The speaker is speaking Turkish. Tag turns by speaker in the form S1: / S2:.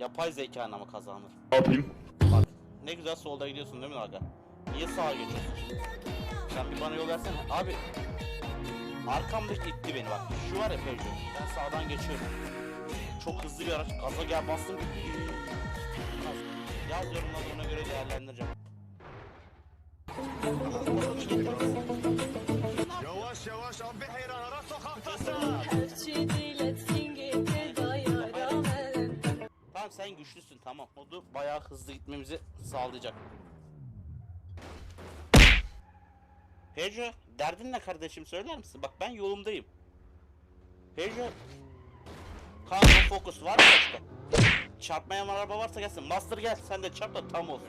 S1: Yapay zekanla mı kazanır?
S2: Ne yapayım?
S1: Bak ne güzel solda gidiyorsun değil mi aga? Niye sağa geçiyorsun? Sen bir bana yol versene. Abi arkamdaki itti beni bak. Şu var ya Peugeot. Ben sağdan geçiyorum. Çok hızlı bir araç. Gaza gel bastım. Yaz yorumları ona göre değerlendireceğim.
S3: Yavaş yavaş abi heyrana sokaktasın.
S1: Tamam sen güçlüsün tamam. O da bayağı hızlı gitmemizi sağlayacak. Peugeot derdin ne kardeşim söyler misin? Bak ben yolumdayım. Peugeot Kanka Focus var mı başka? Çarpmayan araba varsa gelsin. Master gel sen de çarp da tam olsun.